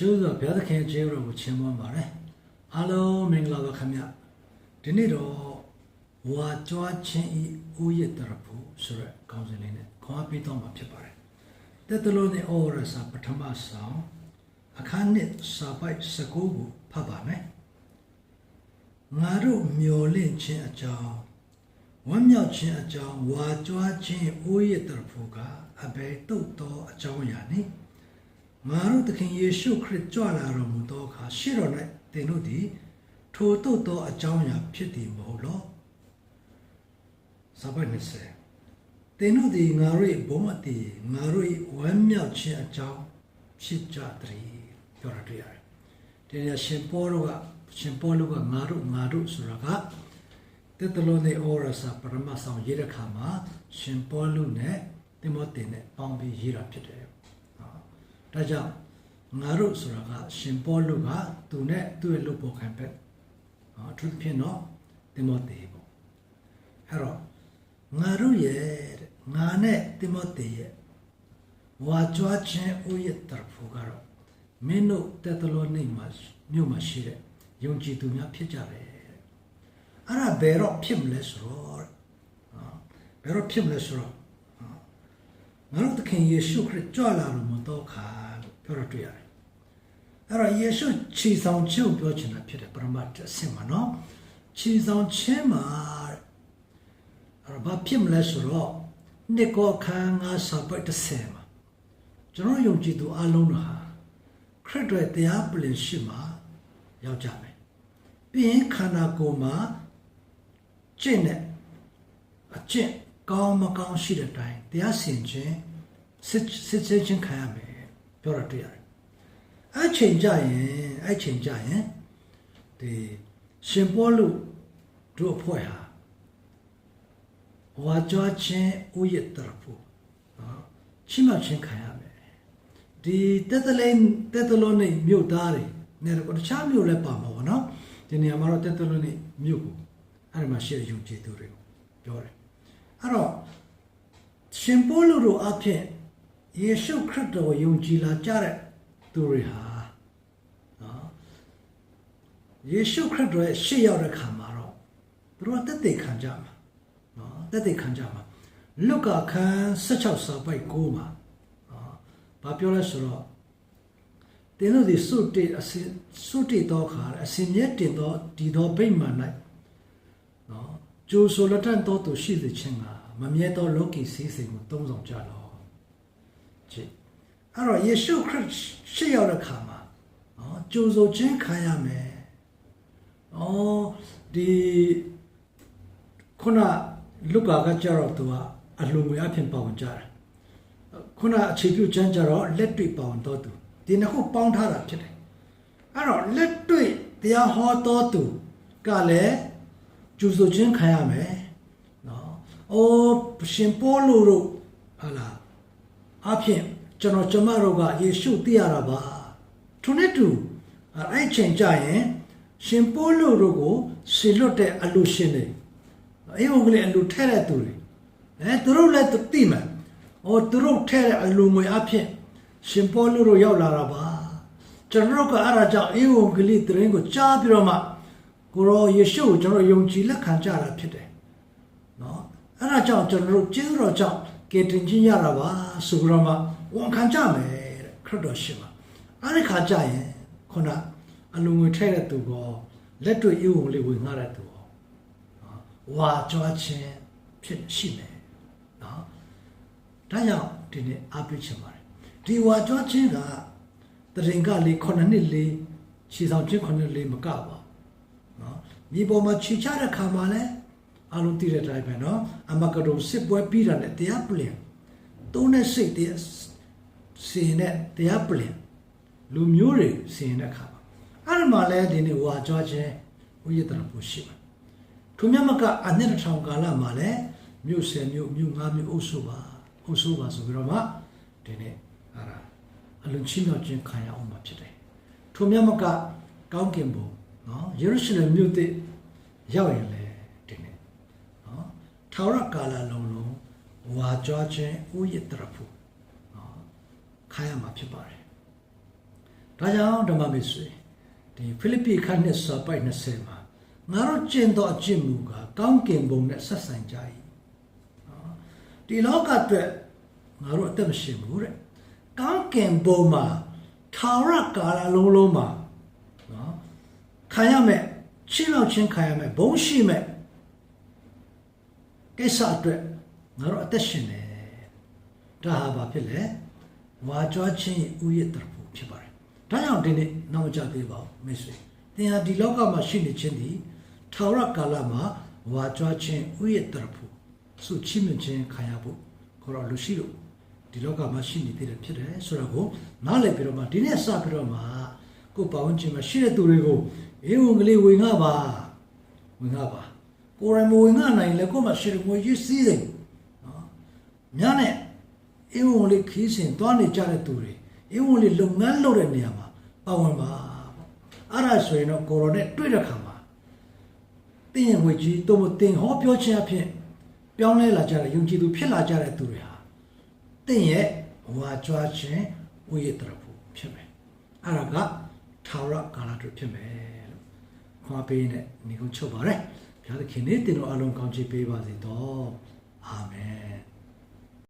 ရှုသောဘုရားသခင်ကျေးဇူးတော်ကိုချီးမွမ်းပါတယ်အားလုံးမင်္ဂလာပါခင်ဗျဒီနေ့တော့ဝါကြွားခြင်းဤဥယျတရဖို့ဆိုရက်ကောင်းစဉ်လေးနဲ့ခွန်အားပေးတော့မှာဖြစ်ပါတယ်တက်တလို့နေဩရစာပထမဆောင်အခန်းနှစ်စာပိုက်19ကိုဖတ်ပါမယ်ငါတို့မျော်လင့်ခြင်းအကြောင်းဝမ်းမြောက်ခြင်းအကြောင်းဝါကြွားခြင်းဥယျတရဖို့ကအဘယ်တုတ်သောအကြောင်းအရာနည်း ငါတို့သခင်ယေရှုခရစ်ကြွလာတော်မူသောအခါရှေ့တော်၌သင်တို့သည်ထိုတုတ်သောအကြောင်းအရာဖြစ်သည်မဟုတ်လောစပါနေစေသင်တို့သည်ငါတို့၏ဘုံအတည်ငါတို့၏ဝမ်းမြောက်ခြင်းအကြောင်းဖြစ်ကြသည်ပြောရတွေ့ရတယ်ဒီရရှင်ပေါလုကရှင်ပေါလုကငါတို့ငါတို့ဆိုတာကတက်တလုံးနေဩရစာပရမဆောင်ရေးတဲ့ခါမှာရှင်ပေါလုနဲ့တိမောသေနဲ့ပေါင်းပြီးရေးတာဖြစ်တယ် ဒါကြောင့်ငါတို့ဆိုတာကရှင်ပေါလုကသူနဲ့သူ့ရဲ့လုပ်ပေါ်ခံဘက်အထူးသဖြင့်တော့တိမောသေပေါ့အဲ့တော့ငါတို့ရဲ့တဲ့ငါနဲ့တိမောသေရဲ့ဝါကြွားခြင်းဥယျတရဖို့ကတော့မင်းတို့တက်တလို့နေမှာမြို့မှာရှိတဲ့ယုံကြည်သူများဖြစ်ကြတယ်တဲ့အဲ့ဒါဘယ်တော့ဖြစ်မလဲဆိုတော့တဲ့နော်ဘယ်တော့ဖြစ်မလဲဆိုတော့ ငါတို့သခင်ယေရှုခရစ်ကြွလာတော်မူသောအခါလို့ပြောရတွေ့ရတယ်။အဲ့တော့ယေရှုခြေဆောင်ခြင်းကိုပြောချင်တာဖြစ်တယ်ပရမတ်အဆင့်မှာနော်။ခြေဆောင်ခြင်းမှာတဲ့အဲ့တော့ဘာဖြစ်မလဲဆိုတော့နှစ်ကောခန်းငါစာပတ်တစ်ဆယ်မှာကျွန်တော်ယုံကြည်သူအလုံးတို့ဟာခရစ်တော်ရဲ့တရားပလင်ရှိမှာရောက်ကြမယ်။ပြီးရင်ခန္ဓာကိုယ်မှာကျင့်တဲ့အကျင့် ကောင်းမကောင်းရှိတဲ့အတိုင်းတရားစင်ခြင်းစစ်စစ်စစ်ချင်းခံရမယ်ပြောရတွေ့ရတယ်။အဲ့ချိန်ကြရင်အဲ့ချိန်ကြရင်ဒီရှင်ပေါလုတို့အဖွဲ့ဟာဝါကြွားခြင်းဥယျတရဖို့နော်ချိမချင်းခံရမယ်။ဒီတက်တလိန်တက်တလုံးနေမြို့သားတွေနဲ့တော့တခြားမြို့လည်းပါမှာပေါ့နော်။ဒီနေရာမှာတော့တက်တလုံးနေမြို့ကိုအဲ့ဒီမှာရှိတဲ့ယုံကြည်သူတွေကိုပြောတယ်။ အဲ့တော့ရှင်ပေါလုတို့အဖြစ်ယေရှုခရစ်တော်ကိုယုံကြည်လာကြတဲ့သူတွေဟာနော်ယေရှုခရစ်တော်ရဲ့ရှေ့ရောက်တဲ့ခါမှာတော့သူတို့ကတက်တဲ့ခံကြမှာနော်တက်တဲ့ခံကြမှာလုကာခန်း16စာပိုက်9မှာနော်ဘာပြောလဲဆိုတော့တင်းတို့ဒီစုတေအစစုတေတော့ခါအစင်မြတ်တင်တော့ဒီတော့ဗိမာန်၌နော် ကျိုးဆိုလက်တန်တော်သူရှိစေခြင်းကမမြဲသောလောကီစည်းစိမ်ကိုသုံးဆောင်ကြလောချစ်အဲ့တော့ယေရှုခရစ်ရှေ့ရောက်တဲ့ခါမှာနော်ကြိုးဆိုခြင်းခံရမယ်။အော်ဒီခုနလူကာကကြတော့သူကအလှငွေအဖြစ်ပေါဝင်ကြတယ်။ခုနအခြေပြုချမ်းကြတော့လက်တွေ့ပေါဝင်တော့သူဒီနှစ်ခုပေါင်းထားတာဖြစ်တယ်။အဲ့တော့လက်တွေ့တရားဟောတော်သူကလည်း ကြိုးဆိုခြင်းခံရမယ်။နော်။အိုးရှင်ပေါလုတို့ဟာလားအဖြစ်ကျွန်တော်ကျမတို့ကယေရှုသိရတာပါထိုနဲ့တူအဲ့ချိန်ကြရင်ရှင်ပိုးလို့တို့ကိုဆီလွတ်တဲ့အလူရှင်တွေအေးဟုတ်ကလေးအလူထဲတဲ့သူတွေအဲသူတို့လည်းသိမှန်ဟောသူတို့ထဲတဲ့အလူငွေအဖြစ်ရှင်ပိုးလို့တို့ရောက်လာတာပါကျွန်တော်တို့ကအဲ့ဒါကြောင့်အေးဟုတ်ကလေးတရင်ကိုကြားပြီးတော့မှ ကိုရောယေရှုကိုကျွန်တော်ယုံကြည်လက်ခံကြတာဖြစ်တယ်နော်အဲ့ဒါကြောင့်ကျွန်တော်တို့ကျေးဇူးတော်ကြောင့်ကယ်တင်ခြင်းရတာပါဆိုကြတော့မှဝန်ခံကြမယ်တဲ့ခရစ်တော်ရှိမှာအဲ့ဒီခါကြရင်ခုနအလုံးငွေထဲတဲ့သူကလက်တွေ့အေးဝင်လေးဝင်ငှားတဲ့သူကဝါကြွားခြင်းဖြစ်ရှိမယ်နော်ဒါကြောင့်ဒီနေ့အားပေးချင်ပါတယ်ဒီဝါကြွားခြင်းကတရင်ကလေးခုနှစ်နှစ်လေးခြေဆောင်ခြင်းခုနှစ်လေးမကပါနော် မြေပေါ်မှာခြေချတဲ့ခါမှာလဲအလုံးတည်တဲ့အတိုင်းပဲနော်အမကဒုံစစ်ပွဲပြီးတာနဲ့တရားပလင်သုံးတဲ့စိတ်တရားစင်တဲ့တရားပလင်လူမျိုးတွေစင်တဲ့ခါမှာအဲ့ဒီမှာလဲဒီနေ့ဝါကြွားခြင်းဥယျာဉ်တော်ရှိမှာထိုမြတ်မကအနှစ်တစ်ထောင်ကာလမှာလဲမြို့ဆယ်မြို့မြို့ငါးမြို့အုပ်စုပါအုပ်စုပါဆိုပြီးတော့မှဒီနေ့အဲ့ဒါအလုံးချင်းတော်ခြင်းခံရအောင်မှာဖြစ်တယ်ထိုမြတ်မကကောင်းကင်ဘုံ နော်ယေရုရှလင်မြို့တည်ရောက်ရင်လေဒီနေ့နော်ထာဝရကာလလုံးလုံးဝါကြွားခြင်းဥယျာဉ်တော်ဖို့နော်ခံရမှာဖြစ်ပါတယ်ဒါကြောင့်ဓမ္မမိတ်ဆွေဒီဖိလိပ္ပိခန်းနှစ်စာပိုက်20မှာငါတို့ကျင့်သောအကျင့်မူကားကောင်းကင်ဘုံနဲ့ဆက်ဆိုင်ကြ၏နော်ဒီလောကအတွက်ငါတို့အသက်မရှိဘူးတဲ့ကောင်းကင်ဘုံမှာထာဝရကာလလုံးလုံးမှာနော် ခံရမယ်ချင်းလောက်ချင်းခံရမယ်ဘုံရှိမယ်ကိစ္စအတွက်ငါတို့အသက်ရှင်တယ်ဒါဟာဘာဖြစ်လဲဝါကြွားခြင်းရဲ့ဥယျာဉ်တရဖို့ဖြစ်ပါတယ်ဒါကြောင့်ဒီနေ့နောက်မကြသေးပါဘူးမိတ်ဆွေသင်ဟာဒီလောကမှာရှိနေခြင်းဒီထာဝရကာလမှာဝါကြွားခြင်းဥယျာဉ်တရဖို့ဆုချီးမြှင့်ခြင်းခံရဖို့ခေါ်တော့လူရှိလို့ဒီလောကမှာရှိနေသေးတယ်ဖြစ်တယ်ဆိုတော့ကိုနားလည်ပြီးတော့မှဒီနေ့စပြီးတော့မှကိုယ်ပေါင်းခြင်းမှာရှိတဲ့သူတွေကို အေးဝင်ကလေးဝင်ငါပါဝင်ငါပါကိုယ်ရမဝင်ငါနိုင်လေကိုယ်မှာရှိတဲ့ငွေကြီးစည်းစိမ်နော်ညနဲ့အေးဝင်လေးခီးစဉ်သွားနေကြတဲ့သူတွေအေးဝင်လေးလုပ်ငန်းလုပ်တဲ့နေရာမှာပါဝင်ပါအဲ့ဒါဆိုရင်တော့ကိုရိုနဲ့တွေ့တဲ့ခါမှာတင်းရင်ငွေကြီးတော့မတင်ဟောပြောခြင်းအဖြစ်ပြောင်းလဲလာကြတဲ့ယုံကြည်သူဖြစ်လာကြတဲ့သူတွေဟာတင်းရဲ့ဝါကြွားခြင်းဝိရတရဖို့ဖြစ်မယ်အဲ့ဒါကထာဝရကာလတို့ဖြစ်မယ်လို့ ခွာပေးနဲ့ညီကုန်းချုပ်ပါရယ်ဘုရားသခင်နေတင်တော်အလုံးကောင်းချီးပေးပါစေတော့အာမင်